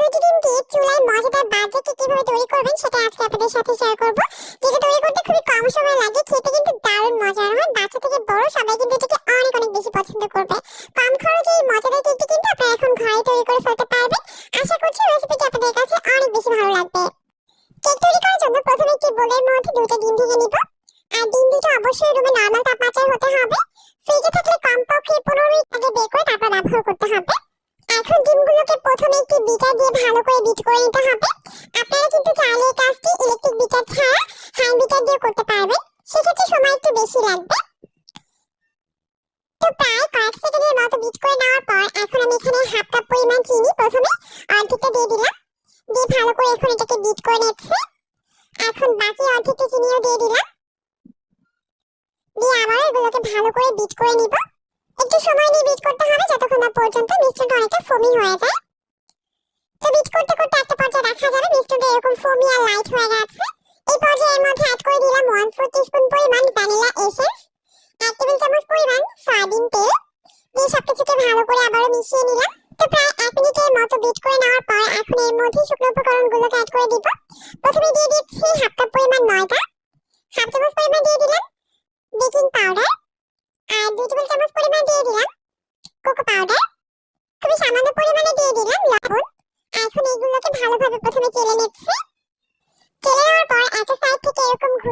দুইটি ডিম দিয়ে চুলায় মজাদার কেক কীভাবে তৈরি করবেন সেটা আজকে আপনাদের সাথে শেয়ার করব। যেটা তৈরি করতে খুবই কম সময় লাগে, খেতে কিন্তু দারুণ মজার হয়। বাচ্চা থেকে বড় সবাই কিন্তু এটাকে অনেক অনেক বেশি পছন্দ করবে। কম খরচে এই মজাদার কেকটি কিন্তু আপনারা এখন ঘরে তৈরি করে ফেলতে পারবেন। আশা করছি রেসিপিটি আপনাদের কাছে অনেক বেশি ভালো লাগবে। কেক তৈরি করার জন্য প্রথমে একটি বোলের মধ্যে দুটো ডিম ভেঙে নিব। আর ডিম দুটো অবশ্যই রুমে নর্মাল তাপমাত্রায় হতে হবে। ফ্রিজে থাকলে কমপক্ষে পনেরো মিনিট আগে বের করে তারপর ব্যবহার করতে হবে। এখন ডিমগুলোকে প্রথমে একটি বিটার দিয়ে ভালো করে বিট করে নিতে হবে। আপনারা কিন্তু চাইলে এই কাজটি ইলেকট্রিক বিটার ছাড়া হ্যান্ড বিটার দিয়ে করতে পারবেন। সেক্ষেত্রে সময় একটু বেশি লাগবে। তো প্রায় কয়েক সেকেন্ডের মতো বিট করে নেওয়ার পর এখন আমি এখানে হাফ কাপ পরিমাণ চিনি প্রথমে অর্ধেকটা দিয়ে দিলাম। দিয়ে ভালো করে এখন এটাকে বিট করে নিচ্ছে। এখন বাকি অর্ধেকটা চিনিও দিয়ে দিলাম। দিয়ে আবার এগুলোকে ভালো করে বিট করে নিব। একটু সময় নিয়ে বিট করতে হবে অনেকটা ফোমি হয়ে যায়। তো বিট করতে করতে একটা পর্যায়ে দেখা যাবে মিশ্রণটা এরকম ফোমি আর লাইট হয়ে গেছে। এই পর্যায়ে এর মধ্যে অ্যাড করে দিলাম ওয়ান ফোর টিস্পুন পরিমাণ ভ্যানিলা এসেন্স টেবিল চামচ পরিমাণ সয়াবিন তেল। দিয়ে ভালো করে আবারও মিশিয়ে নিলাম। তো প্রায় এক মিনিটের মতো বিট করে নেওয়ার পর এখন এর মধ্যে শুকনো উপকরণগুলোকে অ্যাড করে দিব। প্রথমে দিয়ে দিচ্ছি হাফ কাপ পরিমাণ ময়দা। হাফ চামচ পরিমাণ দিয়ে দিলাম বেকিং পাউডার আর দুই টেবিল চামচ পরিমাণ দিয়ে দিলাম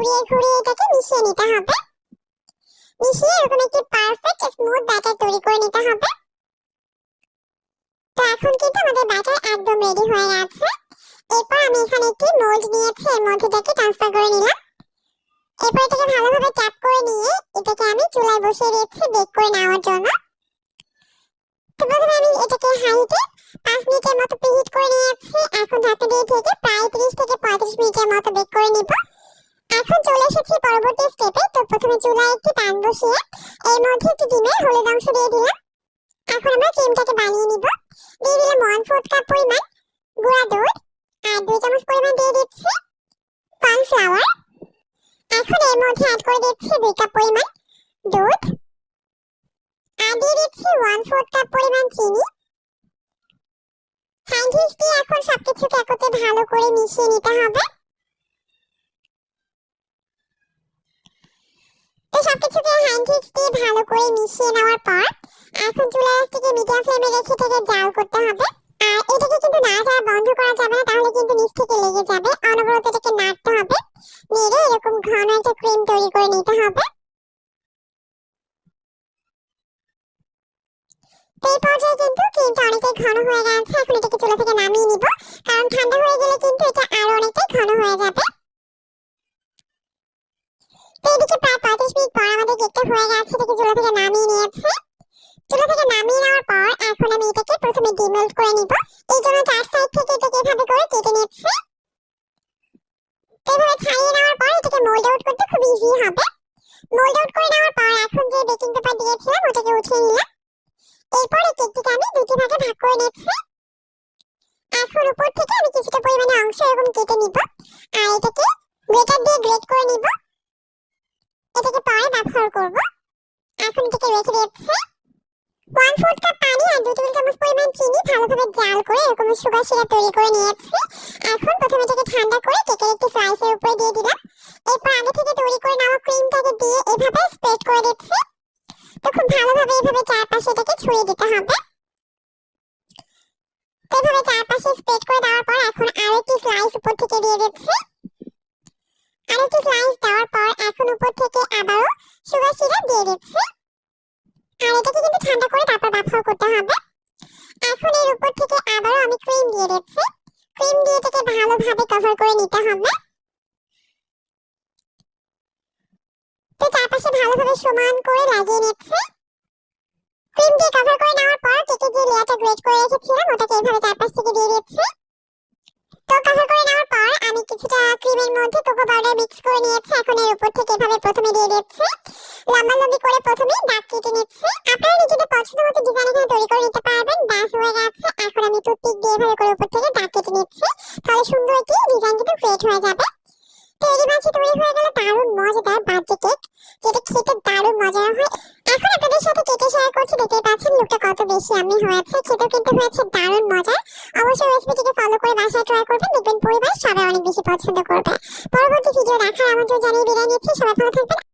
ঘুরিয়ে ঘুরিয়ে এটাকে মিশিয়ে নিতে হবে। মিশিয়ে এরকম একটি পারফেক্ট স্মুথ ব্যাটার তৈরি করে নিতে হবে। তো এখন কিন্তু আমাদের ব্যাটার একদম রেডি হয়ে গেছে। এরপর আমি এখানে একটি মোল্ড নিয়েছি এর মধ্যে থেকে ট্রান্সফার করে নিলাম। এরপর এটাকে ভালোভাবে ট্যাপ করে নিয়ে এটাকে আমি চুলায় বসিয়ে দিচ্ছি বেক করে নেওয়ার জন্য। তো প্রথমে আমি এটাকে হাইতে পাঁচ মিনিটের মতো প্রিহিট করে নিয়েছি। এখন ঢাকা দিয়ে ঢেকে প্রায় তিরিশ থেকে পঁয়ত্রিশ মিনিটের মতো বেক করে নিব। এখন চলে এসেছি পরবর্তী স্টেপে তো প্রথমে চুলায় একটি প্যান বসিয়ে এর মধ্যে একটি ডিমের হলুদ অংশ দিয়ে দিলাম। এখন আমরা ক্রিমটাকে বানিয়ে নিব। দিয়ে দিলাম ওয়ান ফোর্থ কাপ পরিমাণ গুঁড়া দুধ আর দুই চামচ পরিমাণ দিয়ে দিচ্ছি কর্নফ্লাওয়ার এখন এর মধ্যে অ্যাড করে দিচ্ছি দুই কাপ পরিমাণ দুধ। আর দিয়ে দিচ্ছি ওয়ান ফোর্থ কাপ পরিমাণ চিনি। হ্যান্ড দিয়ে এখন সবকিছুকে একত্রে ভালো করে মিশিয়ে নিতে হবে তো দিয়ে ভালো করে মিশিয়ে নেওয়ার পর এখন চুলা থেকে মিডিয়াম ফ্লেমে রেখে থেকে জাল করতে হবে। আর এটাকে কিন্তু না যাওয়া বন্ধ করা যাবে না, তাহলে কিন্তু নিচ থেকে লেগে যাবে। অনবরত এটাকে নাড়তে হবে, নেড়ে এরকম ঘন একটা ক্রিম তৈরি করে নিতে হবে। এই পর্যায়ে কিন্তু ক্রিমটা অনেকটাই ঘন হয়ে গেছে, এখন এটাকে চুলা থেকে নামিয়ে নিব। কারণ ঠান্ডা হয়ে গেলে কিন্তু এটা ডিমোল্ড করে নিব। এই জন্য চার সাইড থেকে এটাকে এভাবে করে কেটে নিচ্ছি। এভাবে ছাড়িয়ে নেওয়ার পর এটাকে মোল্ড আউট করতে খুব ইজি হবে। মোল্ড আউট করে নেওয়ার পর এখন যে বেকিং পেপার দিয়েছিলাম, ওটাকে উঠিয়ে নিলাম। এরপর এই কেকটিকে আমি দুটি ভাগে ভাগ করে নিচ্ছি। এখন উপর থেকে আমি কিছুটা পরিমাণে অংশ এরকম কেটে নিব। আর এটাকে গ্রেটার দিয়ে গ্রেট করে নিব। এটাকে পরে ব্যবহার করব। এখন এটাকে রেখে দিচ্ছি ওয়ান ফোর্থ কাপ পানি আর দু টেবিল চামচ পরিমাণ চিনি ভালোভাবে জাল করে এরকম সুগার সিরাপ তৈরি করে নিয়েছি। এখন প্রথমে এটাকে ঠান্ডা করে কেকের একটি স্লাইসের উপরে দিয়ে দিলাম। এরপর আগে থেকে তৈরি করে নেওয়া ক্রিমটাকে দিয়ে এভাবে স্প্রেড করে দিচ্ছি। তো খুব ভালোভাবে এভাবে চারপাশে এটাকে ছড়িয়ে দিতে হবে। তো এভাবে চারপাশে স্প্রেড করে দেওয়ার পর এখন আরও একটি স্লাইস উপর থেকে দিয়ে দিচ্ছি। আরও একটি স্লাইস দেওয়ার পর এখন উপর থেকে আবারও সুগার সিরাপ দিয়ে দিচ্ছি। আর এটাকে কিন্তু ঠান্ডা করে তারপর ব্যবহার করতে হবে। এখন এর উপর থেকে আবারও আমি ক্রিম দিয়ে দিচ্ছি। ক্রিম দিয়ে এটাকে ভালোভাবে কভার করে নিতে হবে। তো চারপাশে ভালোভাবে সমান করে লাগিয়ে নিচ্ছি। ক্রিম দিয়ে কভার করে নেওয়ার পর কেকের যে লেয়ারটা গ্রেট করে রেখেছিলাম, ওটাকে এইভাবে চারপাশ থেকে দিয়ে দিচ্ছি। তো কভার করে নেওয়ার পর আমি কিছুটা ক্রিমের মধ্যে কোকো পাউডার মিক্স করে নিয়েছি। এখন এর উপর থেকে এভাবে প্রথমে দিয়ে দিচ্ছি। তো এরই তৈরি হয়ে গেল দারুণ মজাদার বার্থডে কেক, যেটা খেতে দারুণ মজা হয়। এখন আপনাদের সাথে কেটে শেয়ার করছি দেখতে পাচ্ছেন লুকটা কত বেশি আমি হয়েছে, খেতেও কিন্তু হয়েছে দারুণ মজা। অবশ্যই রেসিপিটিকে ফলো করে বাসায় ট্রাই করবেন, দেখবেন পরিবার সবাই অনেক বেশি পছন্দ করবে। পরবর্তী ভিডিও দেখার আমন্ত্রণ জানিয়ে বিদায় নিচ্ছি, সবাই ভালো থাকবেন